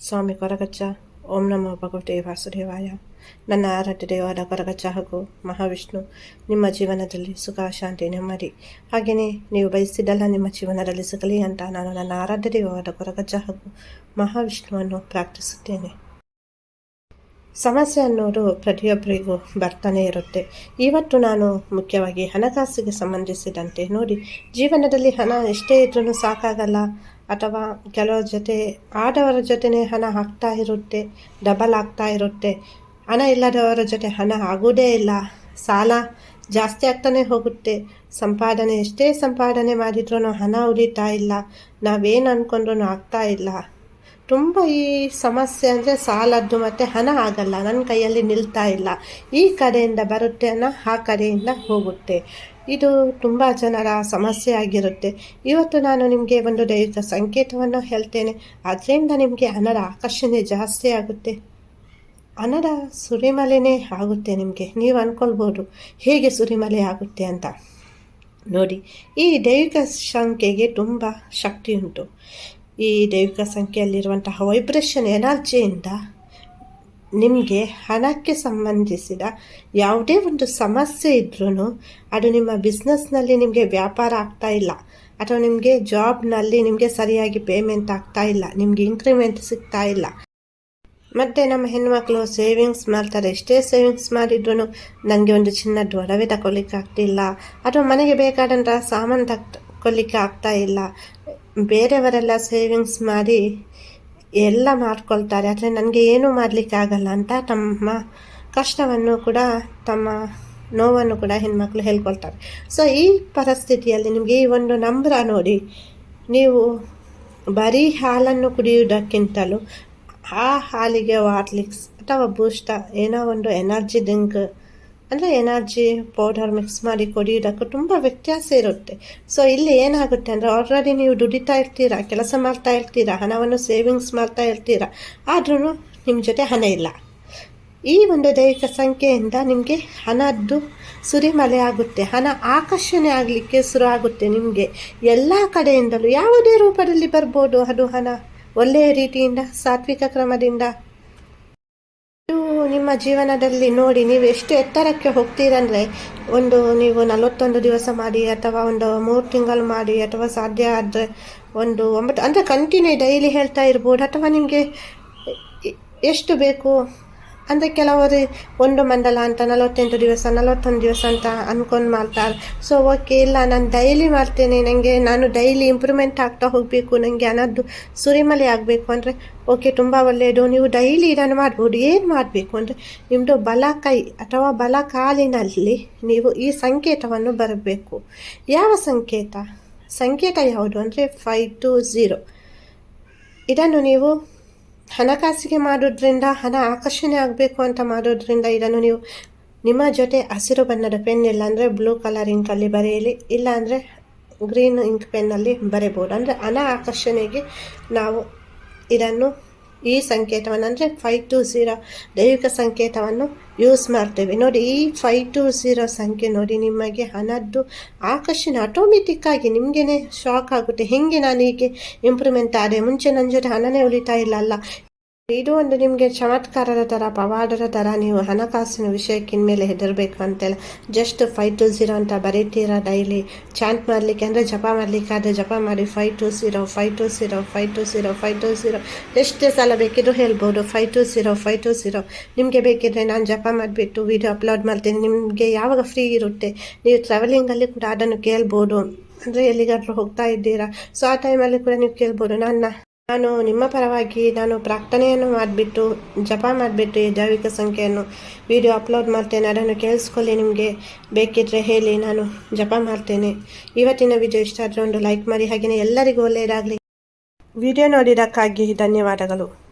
ಸ್ವಾಮಿ ಕೊರಗಚ್ಚ ಓಂ ನಮೋ ಭಗವತೆ ವಾಸುದೇವಾಯ. ನನ್ನ ಆರಾಧ್ಯ ದೇವಾದ ಕೊರಗಚ್ಚ ಹಾಗೂ ಮಹಾವಿಷ್ಣು ನಿಮ್ಮ ಜೀವನದಲ್ಲಿ ಸುಖ, ಶಾಂತಿ, ನೆಮ್ಮದಿ. ಹಾಗೆಯೇ ನೀವು ಬಯಸಿದ್ದೆಲ್ಲ ನಿಮ್ಮ ಜೀವನದಲ್ಲಿ ಸಿಗಲಿ ಅಂತ ನಾನು ನನ್ನ ಆರಾಧ್ಯ ದೇವಾದ ಕೊರಗಜ್ಜ ಹಾಗೂ ಮಹಾವಿಷ್ಣುವನ್ನು ಪ್ರಾರ್ಥಿಸುತ್ತೇನೆ. ಸಮಸ್ಯೆ ಅನ್ನೋದು ಪ್ರತಿಯೊಬ್ಬರಿಗೂ ಬರ್ತಾನೆ ಇರುತ್ತೆ. ಇವತ್ತು ನಾನು ಮುಖ್ಯವಾಗಿ ಹಣಕಾಸಿಗೆ ಸಂಬಂಧಿಸಿದಂತೆ ನೋಡಿ, ಜೀವನದಲ್ಲಿ ಹಣ ಎಷ್ಟೇ ಇದ್ರೂ ಸಾಕಾಗಲ್ಲ. ಅಥವಾ ಕೆಲವರ ಜೊತೆ ಆಡವರ ಜೊತೆನೇ ಹಣ ಹಾಕ್ತಾ ಇರುತ್ತೆ ಡಬಲ್ ಆಗ್ತಾ ಇರುತ್ತೆ. ಹಣ ಇಲ್ಲದವರ ಜೊತೆ ಹಣ ಆಗೋದೇ ಇಲ್ಲ. ಸಾಲ ಜಾಸ್ತಿ ಆಗ್ತಾನೆ ಹೋಗುತ್ತೆ. ಸಂಪಾದನೆ, ಎಷ್ಟೇ ಸಂಪಾದನೆ ಮಾಡಿದ್ರೂ ಹಣ ಉಳಿತಾ ಇಲ್ಲ. ನಾವೇನು ಅಂದ್ಕೊಂಡ್ರೂ ಆಗ್ತಾ ಇಲ್ಲ. ತುಂಬ ಈ ಸಮಸ್ಯೆ ಅಂದರೆ ಸಾಲದ್ದು ಮತ್ತು ಹಣ ಆಗಲ್ಲ. ನನ್ನ ಕೈಯಲ್ಲಿ ನಿಲ್ತಾ ಇಲ್ಲ. ಈ ಕಡೆಯಿಂದ ಬರುತ್ತೆ ಹಣ ಆ ಕಡೆಯಿಂದ ಹೋಗುತ್ತೆ. ಇದು ತುಂಬ ಜನರ ಸಮಸ್ಯೆ ಆಗಿರುತ್ತೆ. ಇವತ್ತು ನಾನು ನಿಮಗೆ ಒಂದು ದೈವಿಕ ಸಂಕೇತವನ್ನು ಹೇಳ್ತೇನೆ. ಅದರಿಂದ ನಿಮಗೆ ಹಣದ ಆಕರ್ಷಣೆ ಜಾಸ್ತಿ ಆಗುತ್ತೆ. ಹಣದ ಸುರಿಮಲೆನೇ ಆಗುತ್ತೆ ನಿಮಗೆ. ನೀವು ಅಂದ್ಕೊಳ್ಬೋದು ಹೇಗೆ ಸುರಿಮಲೆ ಆಗುತ್ತೆ ಅಂತ. ನೋಡಿ, ಈ ದೈವಿಕ ಸಂಖ್ಯೆಗೆ ತುಂಬ ಶಕ್ತಿ ಉಂಟು. ಈ ದೈವಿಕ ಸಂಖ್ಯೆಯಲ್ಲಿರುವಂತಹ ವೈಬ್ರೇಷನ್ ಎನರ್ಜಿಯಿಂದ ನಿಮಗೆ ಹಣಕ್ಕೆ ಸಂಬಂಧಿಸಿದ ಯಾವುದೇ ಒಂದು ಸಮಸ್ಯೆ ಇದ್ರೂ ಅದು ನಿಮ್ಮ ಬಿಸ್ನೆಸ್ನಲ್ಲಿ ನಿಮಗೆ ವ್ಯಾಪಾರ ಆಗ್ತಾ ಇಲ್ಲ. ಅಥವಾ ನಿಮಗೆ ಜಾಬ್ನಲ್ಲಿ ನಿಮಗೆ ಸರಿಯಾಗಿ ಪೇಮೆಂಟ್ ಆಗ್ತಾ ಇಲ್ಲ. ನಿಮಗೆ ಇನ್ಕ್ರಿಮೆಂಟ್ ಸಿಗ್ತಾ ಇಲ್ಲ. ಮತ್ತು ನಮ್ಮ ಹೆಣ್ಮಕ್ಳು ಸೇವಿಂಗ್ಸ್ ಮಾಡ್ತಾರೆ. ಎಷ್ಟೇ ಸೇವಿಂಗ್ಸ್ ಮಾಡಿದ್ರು ನನಗೆ ಒಂದು ಚಿನ್ನದ ಒಡವೆ ತಗೊಳ್ಲಿಕ್ಕೆ ಆಗ್ತಿಲ್ಲ ಅಥವಾ ಮನೆಗೆ ಬೇಕಾದಂಥ ಸಾಮಾನು ತಗೊಳ್ಲಿಕ್ಕೆ ಆಗ್ತಾ ಇಲ್ಲ. ಬೇರೆಯವರೆಲ್ಲ ಸೇವಿಂಗ್ಸ್ ಮಾಡಿ ಎಲ್ಲ ಮಾಡ್ಕೊಳ್ತಾರೆ. ಆದರೆ ನನಗೆ ಏನೂ ಮಾಡಲಿಕ್ಕಾಗಲ್ಲ ಅಂತ ತಮ್ಮ ಕಷ್ಟವನ್ನು ಕೂಡ, ತಮ್ಮ ನೋವನ್ನು ಕೂಡ ಹೆಣ್ಮಕ್ಳು ಹೇಳ್ಕೊಳ್ತಾರೆ. ಸೊ ಈ ಪರಿಸ್ಥಿತಿಯಲ್ಲಿ ನಿಮಗೆ ಈ ಒಂದು ನಂಬ್ರ ನೋಡಿ, ನೀವು ಬರೀ ಹಾಲನ್ನು ಕುಡಿಯುವುದಕ್ಕಿಂತಲೂ, ಆ ಹಾಲಿಗೆ ವಾಟ್ಲಿಕ್ಸ್ ಅಥವಾ ಬೂಸ್ಟ ಏನೋ ಒಂದು ಎನರ್ಜಿ ಡ್ರಿಂಕ್ ಅಂದರೆ ಎನರ್ಜಿ ಪೌಡರ್ ಮಿಕ್ಸ್ ಮಾಡಿ ಕುಡಿಯೋದಕ್ಕೂ ತುಂಬ ವ್ಯತ್ಯಾಸ ಇರುತ್ತೆ. ಸೊ ಇಲ್ಲಿ ಏನಾಗುತ್ತೆ ಅಂದರೆ ಆಲ್ರೆಡಿ ನೀವು ದುಡಿತಾ ಇರ್ತೀರಾ, ಕೆಲಸ ಮಾಡ್ತಾ ಇರ್ತೀರಾ, ಹಣವನ್ನು ಸೇವಿಂಗ್ಸ್ ಮಾಡ್ತಾ ಇರ್ತೀರಾ ಆದ್ರೂ ನಿಮ್ಮ ಜೊತೆ ಹಣ ಇಲ್ಲ. ಈ ಒಂದು ದೈಹಿಕ ಸಂಖ್ಯೆಯಿಂದ ನಿಮಗೆ ಹಣದ್ದು ಸುರಿಮಲೆ ಆಗುತ್ತೆ. ಹಣ ಆಕರ್ಷಣೆ ಆಗಲಿಕ್ಕೆ ಶುರು ಆಗುತ್ತೆ ನಿಮಗೆ. ಎಲ್ಲ ಕಡೆಯಿಂದಲೂ ಯಾವುದೇ ರೂಪದಲ್ಲಿ ಬರ್ಬೋದು ಅದು ಹಣ. ಒಳ್ಳೆಯ ರೀತಿಯಿಂದ, ಸಾತ್ವಿಕ ಕ್ರಮದಿಂದ ನಿಮ್ಮ ಜೀವನದಲ್ಲಿ ನೋಡಿ ನೀವು ಎಷ್ಟು ಎತ್ತರಕ್ಕೆ ಹೋಗ್ತೀರಂದರೆ ಒಂದು ನೀವು ನಲವತ್ತೊಂದು ದಿವಸ ಮಾಡಿ ಅಥವಾ ಒಂದು ಮೂರು ತಿಂಗಳು ಮಾಡಿ ಅಥವಾ ಸಾಧ್ಯ ಆದರೆ ಒಂದು ಒಂಬತ್ತು, ಅಂದರೆ ಕಂಟಿನ್ಯೂ ಡೈಲಿ ಹೇಳ್ತಾ ಇರ್ಬೋದು ಅಥವಾ ನಿಮಗೆ ಎಷ್ಟು ಬೇಕು? ಅಂದರೆ ಕೆಲವರು ಒಂದು ಮಂಡಲ ಅಂತ, ನಲವತ್ತೆಂಟು ದಿವಸ, ನಲವತ್ತೊಂದು ದಿವಸ ಅಂತ ಅಂದ್ಕೊಂಡು ಮಾಡ್ತಾರೆ. ಸೊ ಓಕೆ ಇಲ್ಲ, ನಾನು ಡೈಲಿ ಮಾಡ್ತೇನೆ. ನನಗೆ ನಾನು ಡೈಲಿ ಇಂಪ್ರೂವ್ಮೆಂಟ್ ಆಗ್ತಾ ಹೋಗಬೇಕು. ನನಗೆ ಅನ್ನೋದು ಸುರಿಮಲೆ ಆಗಬೇಕು ಅಂದರೆ ಓಕೆ ತುಂಬ ಒಳ್ಳೆಯದು ನೀವು ಡೈಲಿ ಇದನ್ನು ಮಾಡ್ಬೋದು. ಏನು ಮಾಡಬೇಕು ಅಂದರೆ ನಿಮ್ಮದು ಬಲ ಕೈ ಅಥವಾ ಬಲ ಕಾಲಿನಲ್ಲಿ ನೀವು ಈ ಸಂಕೇತವನ್ನು ಬರಬೇಕು. ಯಾವ ಸಂಕೇತ? ಸಂಕೇತ ಯಾವುದು ಅಂದರೆ ಫೈವ್ ಟು ಝೀರೋ ಇದನ್ನು ನೀವು ಹಣಕಾಸಿಗೆ ಮಾಡೋದ್ರಿಂದ ಹಣ ಆಕರ್ಷಣೆ ಆಗಬೇಕು ಅಂತ ಮಾಡೋದ್ರಿಂದ ಇದನ್ನು ನೀವು ನಿಮ್ಮ ಜೊತೆ ಹಸಿರು ಬಣ್ಣದ ಪೆನ್ ಇಲ್ಲಾಂದರೆ ಬ್ಲೂ ಕಲರ್ ಇಂಕಲ್ಲಿ ಬರೆಯಲಿ ಇಲ್ಲಾಂದರೆ ಗ್ರೀನ್ ಇಂಕ್ ಪೆನ್ನಲ್ಲಿ ಬರೆಯಬಹುದು ಅಂದರೆ ಹಣ ಆಕರ್ಷಣೆಗೆ ನಾವು ಇದನ್ನು ಈ ಸಂಕೇತವನ್ನು ಅಂದರೆ ಫೈವ್ ಟು ಝೀರೋ ದೈವಿಕ ಸಂಕೇತವನ್ನು ಯೂಸ್ ಮಾಡ್ತೇವೆ. ನೋಡಿ, ಈ ಫೈವ್ ಟು ಝೀರೋ ಸಂಖ್ಯೆ ನೋಡಿ, ನಿಮಗೆ ಹಣದ್ದು ಆಕರ್ಷಣೆ ಆಟೋಮೆಟಿಕ್ಕಾಗಿ ನಿಮಗೇನೆ ಶಾಕ್ ಆಗುತ್ತೆ. ಹೇಗೆ ನಾನು ಹೀಗೆ ಇಂಪ್ರೂವ್ಮೆಂಟ್ ಆದರೆ ಮುಂಚೆ ನನ್ನ ಜೊತೆ ಹಣನೇ ಉಳಿತಾ ಇಲ್ಲ ಅಲ್ಲ. ಇದು ಒಂದು ನಿಮಗೆ ಚಮತ್ಕಾರದ ಥರ ಪವಾಡದ ಥರ ನೀವು ಹಣಕಾಸಿನ ವಿಷಯಕ್ಕೆ ಮೇಲೆ ಹೆದರಬೇಕು ಅಂತೆಲ್ಲ. ಜಸ್ಟ್ ಫೈವ್ ಟು ಝೀರೋ ಅಂತ ಬರೀತೀರಾ ಡೈಲಿ ಚಾಂಟ್ ಮಾಡಲಿಕ್ಕೆ ಅಂದರೆ ಜಪ ಮಾಡಲಿಕ್ಕೆ ಆದರೆ ಜಪ ಮಾಡಿ five two zero five two zero five two zero five two zero ಎಷ್ಟೇ ಸಲ ಬೇಕಿದ್ರೂ ಹೇಳ್ಬೋದು five two zero five two zero ನಿಮಗೆ ಬೇಕಿದ್ರೆ ನಾನು ಜಪ ಮಾಡಿಬಿಟ್ಟು ವಿಡಿಯೋ ಅಪ್ಲೋಡ್ ಮಾಡ್ತೀನಿ. ನಿಮಗೆ ಯಾವಾಗ ಫ್ರೀ ಇರುತ್ತೆ? ನೀವು ಟ್ರಾವೆಲಿಂಗಲ್ಲಿ ಕೂಡ ಅದನ್ನು ಕೇಳ್ಬೋದು. ಅಂದರೆ ಎಲ್ಲಿಗಾದರೂ ಹೋಗ್ತಾ ಇದ್ದೀರಾ? ಸೊ ಆ ಟೈಮಲ್ಲಿ ಕೂಡ ನೀವು ಕೇಳ್ಬೋದು. ನನ್ನ ನಾನು ನಿಮ್ಮ ಪರವಾಗಿ ನಾನು ಪ್ರಾರ್ಥನೆಯನ್ನು ಮಾಡಿಬಿಟ್ಟು, ಜಪ ಮಾಡಿಬಿಟ್ಟು ಈ ದೈವಿಕ ಸಂಖ್ಯೆಯನ್ನು ವಿಡಿಯೋ ಅಪ್ಲೋಡ್ ಮಾಡ್ತೇನೆ. ಅದನ್ನು ಕೇಳಿಸ್ಕೊಳ್ಳಿ ನಿಮಗೆ. ಬೇಕಿದ್ರೆ ಹೇಳಿ, ನಾನು ಜಪ ಮಾಡ್ತೇನೆ. ಇವತ್ತಿನ ವಿಡಿಯೋ ಇಷ್ಟ ಆದರೆ ಒಂದು ಲೈಕ್ ಮಾಡಿ. ಹಾಗೆಯೇ ಎಲ್ಲರಿಗೂ ಒಳ್ಳೆಯದಾಗಲಿ. ವಿಡಿಯೋ ನೋಡಿದಕ್ಕಾಗಿ ಧನ್ಯವಾದಗಳು.